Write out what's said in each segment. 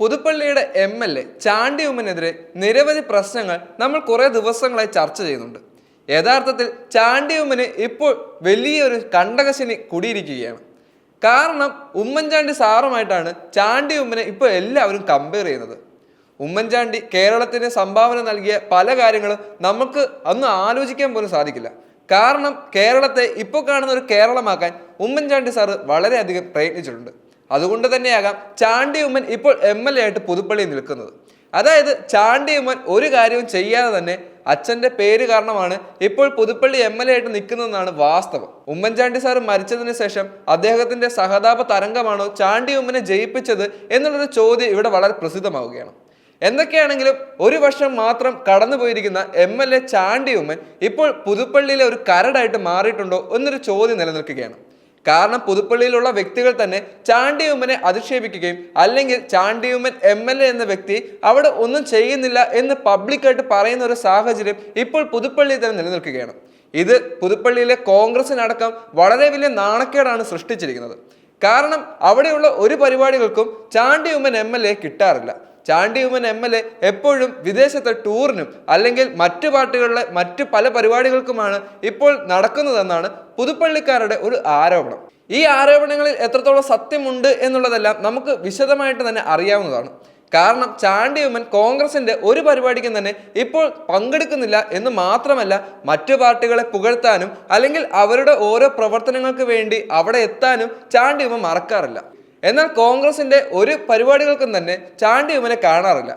പുതുപ്പള്ളിയുടെ M L A Chandy ഉമ്മനെതിരെ നിരവധി പ്രശ്നങ്ങൾ നമ്മൾ കുറേ ദിവസങ്ങളായി ചർച്ച ചെയ്യുന്നുണ്ട്. യഥാർത്ഥത്തിൽ ചാണ്ടി ഉമ്മന് ഇപ്പോൾ വലിയൊരു കണ്ടകശനി കുടിയിരിക്കുകയാണ്. കാരണം ഉമ്മൻചാണ്ടി സാറുമായിട്ടാണ് ചാണ്ടി ഉമ്മനെ ഇപ്പോൾ എല്ലാവരും കമ്പയർ ചെയ്യുന്നത്. ഉമ്മൻചാണ്ടി കേരളത്തിന് സംഭാവന നൽകിയ പല കാര്യങ്ങളും നമുക്ക് അന്ന് ആലോചിക്കാൻ പോലും സാധിക്കില്ല. കാരണം കേരളത്തെ ഇപ്പോൾ കാണുന്ന ഒരു കേരളമാക്കാൻ ഉമ്മൻചാണ്ടി സാറ് വളരെയധികം പ്രയത്നിച്ചിട്ടുണ്ട്. അതുകൊണ്ട് തന്നെയാകാം ചാണ്ടി ഉമ്മൻ ഇപ്പോൾ എം എൽ എ ആയിട്ട് പുതുപ്പള്ളിയിൽ നിൽക്കുന്നത്. അതായത് ചാണ്ടി ഉമ്മൻ ഒരു കാര്യവും ചെയ്യാതെ തന്നെ അച്ഛന്റെ പേര് കാരണമാണ് ഇപ്പോൾ പുതുപ്പള്ളി എം എൽ എ ആയിട്ട് നിൽക്കുന്നതെന്നാണ് വാസ്തവം. ഉമ്മൻചാണ്ടി സാർ മരിച്ചതിന് ശേഷം അദ്ദേഹത്തിന്റെ സഹതാപ തരംഗമാണോ ചാണ്ടി ഉമ്മനെ ജയിപ്പിച്ചത് എന്നുള്ളൊരു ചോദ്യം ഇവിടെ വളരെ പ്രസിദ്ധമാവുകയാണ്. എന്തൊക്കെയാണെങ്കിലും ഒരു വർഷം മാത്രം കടന്നുപോയിരിക്കുന്ന M L A Chandy Oommen ഇപ്പോൾ പുതുപ്പള്ളിയിലെ ഒരു കരടായിട്ട് മാറിയിട്ടുണ്ടോ എന്നൊരു ചോദ്യം നിലനിൽക്കുകയാണ്. കാരണം പുതുപ്പള്ളിയിലുള്ള വ്യക്തികൾ തന്നെ ചാണ്ടി ഉമ്മനെ അധിക്ഷേപിക്കുകയും അല്ലെങ്കിൽ Chandy Oommen M L A എന്ന വ്യക്തി അവിടെ ഒന്നും ചെയ്യുന്നില്ല എന്ന് പബ്ലിക്കായിട്ട് പറയുന്ന ഒരു സാഹചര്യം ഇപ്പോൾ പുതുപ്പള്ളിയിൽ തന്നെ നിലനിൽക്കുകയാണ്. ഇത് പുതുപ്പള്ളിയിലെ കോൺഗ്രസിനടക്കം വളരെ വലിയ നാണക്കേടാണ് സൃഷ്ടിച്ചിരിക്കുന്നത്. കാരണം അവിടെയുള്ള ഒരു പരിപാടികൾക്കും Chandy Oommen M L A കിട്ടാറില്ല. Chandy Oommen M L A എപ്പോഴും വിദേശത്തെ ടൂറിനും അല്ലെങ്കിൽ മറ്റു പാർട്ടികളിലെ മറ്റു പല പരിപാടികൾക്കുമാണ് ഇപ്പോൾ നടക്കുന്നതെന്നാണ് പുതുപ്പള്ളിക്കാരുടെ ഒരു ആരോപണം. ഈ ആരോപണങ്ങളിൽ എത്രത്തോളം സത്യമുണ്ട് എന്നുള്ളതെല്ലാം നമുക്ക് വിശദമായിട്ട് തന്നെ അറിയാവുന്നതാണ്. കാരണം ചാണ്ടി ഉമ്മൻ കോൺഗ്രസിന്റെ ഒരു പരിപാടിക്കും തന്നെ ഇപ്പോൾ പങ്കെടുക്കുന്നില്ല എന്ന് മാത്രമല്ല മറ്റു പാർട്ടികളെ പുകഴ്ത്താനും അല്ലെങ്കിൽ അവരുടെ ഓരോ പ്രവർത്തനങ്ങൾക്ക് വേണ്ടി അവിടെ എത്താനും ഉമ്മൻ മറക്കാറില്ല. എന്നാൽ കോൺഗ്രസിന്റെ ഒരു പരിപാടികൾക്കും തന്നെ ചാണ്ടി ഉമ്മനെ കാണാറില്ല.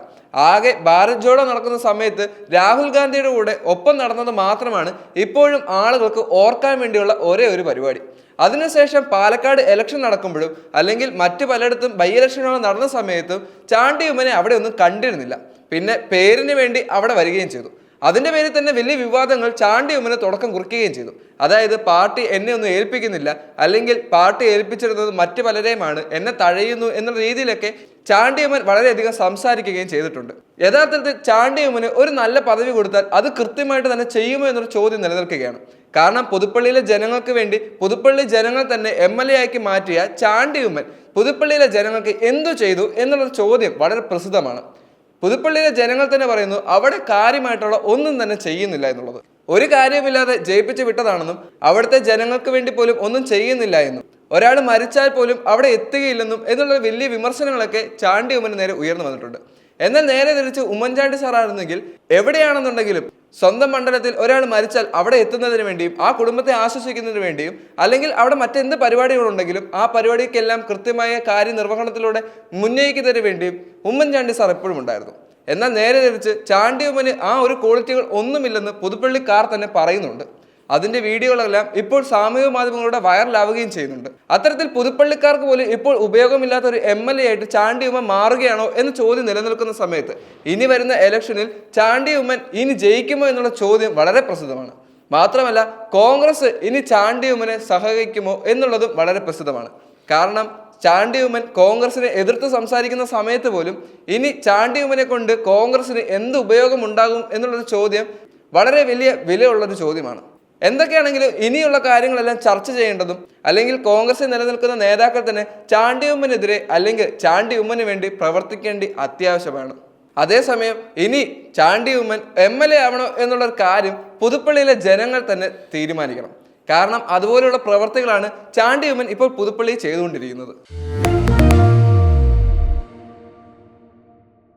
ആകെ ഭാരത് ജോഡോ നടക്കുന്ന സമയത്ത് രാഹുൽ ഗാന്ധിയുടെ കൂടെ ഒപ്പം നടന്നത് മാത്രമാണ് ഇപ്പോഴും ആളുകൾക്ക് ഓർക്കാൻ വേണ്ടിയുള്ള ഒരേ ഒരു പരിപാടി. അതിനുശേഷം പാലക്കാട് ഇലക്ഷൻ നടക്കുമ്പോഴും അല്ലെങ്കിൽ മറ്റു പലയിടത്തും ബൈ ഇലക്ഷനുകൾ നടന്ന സമയത്തും ചാണ്ടി ഉമ്മനെ അവിടെ ഒന്നും കണ്ടിരുന്നില്ല. പിന്നെ പേരിന് വേണ്ടി അവിടെ വരികയും ചെയ്തു. അതിന്റെ പേരിൽ തന്നെ വലിയ വിവാദങ്ങൾ ചാണ്ടി ഉമ്മനെ തുടക്കം കുറിക്കുകയും ചെയ്തു. അതായത് പാർട്ടി എന്നെ ഒന്നും ഏൽപ്പിക്കുന്നില്ല അല്ലെങ്കിൽ പാർട്ടി ഏൽപ്പിച്ചിരുന്നത് മറ്റു പലരെയുമാണ് എന്നെ തഴയുന്നു എന്ന രീതിയിലൊക്കെ ചാണ്ടിയമ്മൻ വളരെയധികം സംസാരിക്കുകയും ചെയ്തിട്ടുണ്ട്. യഥാർത്ഥത്തിൽ ചാണ്ടിയമ്മന് ഒരു നല്ല പദവി കൊടുത്താൽ അത് കൃത്യമായിട്ട് തന്നെ ചെയ്യുമോ എന്നൊരു ചോദ്യം നിലനിൽക്കുകയാണ്. കാരണം പുതുപ്പള്ളിയിലെ ജനങ്ങൾക്ക് വേണ്ടി പുതുപ്പള്ളി ജനങ്ങൾ തന്നെ എം എൽ എ ആക്കി മാറ്റിയ ചാണ്ടിയുമ്മൻ പുതുപ്പള്ളിയിലെ ജനങ്ങൾക്ക് എന്തു ചെയ്തു എന്നുള്ളൊരു ചോദ്യം വളരെ പ്രസിദ്ധമാണ്. പുതുപ്പള്ളിയിലെ ജനങ്ങൾ തന്നെ പറയുന്നു അവിടെ കാര്യമായിട്ടുള്ള ഒന്നും തന്നെ ചെയ്യുന്നില്ല എന്നുള്ളത്. ഒരു കാര്യമില്ലാതെ ജയിപ്പിച്ച് വിട്ടതാണെന്നും അവിടുത്തെ ജനങ്ങൾക്ക് വേണ്ടി പോലും ഒന്നും ചെയ്യുന്നില്ല എന്നും ഒരാൾ മരിച്ചാൽ പോലും അവിടെ എത്തുകയില്ലെന്നും എന്നുള്ള വലിയ വിമർശനങ്ങളൊക്കെ ചാണ്ടി ഉമ്മന് നേരെ ഉയർന്നു വന്നിട്ടുണ്ട്. എന്നാൽ നേരെ തിരിച്ച് ഉമ്മൻചാണ്ടി സാറായിരുന്നെങ്കിൽ എവിടെയാണെന്നുണ്ടെങ്കിലും സ്വന്തം മണ്ഡലത്തിൽ ഒരാൾ മരിച്ചാൽ അവിടെ എത്തുന്നതിന് വേണ്ടിയും ആ കുടുംബത്തെ ആശ്വസിക്കുന്നതിന് വേണ്ടിയും അല്ലെങ്കിൽ അവിടെ മറ്റെന്ത് പരിപാടികളുണ്ടെങ്കിലും ആ പരിപാടിക്കെല്ലാം കൃത്യമായ കാര്യനിർവഹണത്തിലൂടെ മുന്നയിക്കുന്നതിന് വേണ്ടിയും ഉമ്മൻചാണ്ടി സാർ എപ്പോഴും ഉണ്ടായിരുന്നു. എന്നാൽ നേരെ തിരിച്ച് ചാണ്ടി ഉമ്മന് ആ ഒരു ക്വാളിറ്റികൾ ഒന്നുമില്ലെന്ന് പുതുപ്പള്ളിക്കാർ തന്നെ പറയുന്നുണ്ട്. അതിന്റെ വീഡിയോകളെല്ലാം ഇപ്പോൾ സാമൂഹിക മാധ്യമങ്ങളുടെ വൈറലാവുകയും ചെയ്യുന്നുണ്ട്. അത്തരത്തിൽ പുതുപ്പള്ളിക്കാർക്ക് പോലും ഇപ്പോൾ ഉപയോഗമില്ലാത്ത ഒരു എം എൽ എ ആയിട്ട് ചാണ്ടി ഉമ്മൻ മാറുകയാണോ എന്ന ചോദ്യം നിലനിൽക്കുന്ന സമയത്ത് ഇനി വരുന്ന ഇലക്ഷനിൽ ചാണ്ടി ഉമ്മൻ ഇനി ജയിക്കുമോ എന്നുള്ള ചോദ്യം വളരെ പ്രസിദ്ധമാണ്. മാത്രമല്ല കോൺഗ്രസ് ഇനി ചാണ്ടി ഉമ്മനെ സഹകരിക്കുമോ എന്നുള്ളതും വളരെ പ്രസിദ്ധമാണ്. കാരണം ചാണ്ടി ഉമ്മൻ കോൺഗ്രസിനെ എതിർത്ത് സംസാരിക്കുന്ന സമയത്ത് പോലും ഇനി ചാണ്ടി ഉമ്മനെ കൊണ്ട് കോൺഗ്രസിന് എന്ത് ഉപയോഗം ഉണ്ടാകും എന്നുള്ളൊരു ചോദ്യം വളരെ വലിയ വിലയുള്ളൊരു ചോദ്യമാണ്. എന്തൊക്കെയാണെങ്കിലും ഇനിയുള്ള കാര്യങ്ങളെല്ലാം ചർച്ച ചെയ്യേണ്ടതും അല്ലെങ്കിൽ കോൺഗ്രസിൽ നിലനിൽക്കുന്ന നേതാക്കൾ തന്നെ ചാണ്ടി ഉമ്മനെതിരെ അല്ലെങ്കിൽ ചാണ്ടി ഉമ്മന് വേണ്ടി പ്രവർത്തിക്കേണ്ടി അത്യാവശ്യമാണ്. അതേസമയം ഇനി Chandy Oommen M L A ആവണോ എന്നുള്ള കാര്യം പുതുപ്പള്ളിയിലെ ജനങ്ങൾ തന്നെ തീരുമാനിക്കണം. കാരണം അതുപോലെയുള്ള പ്രവർത്തികളാണ് ചാണ്ടി ഉമ്മൻ ഇപ്പോൾ പുതുപ്പള്ളി ചെയ്തുകൊണ്ടിരിക്കുന്നത്.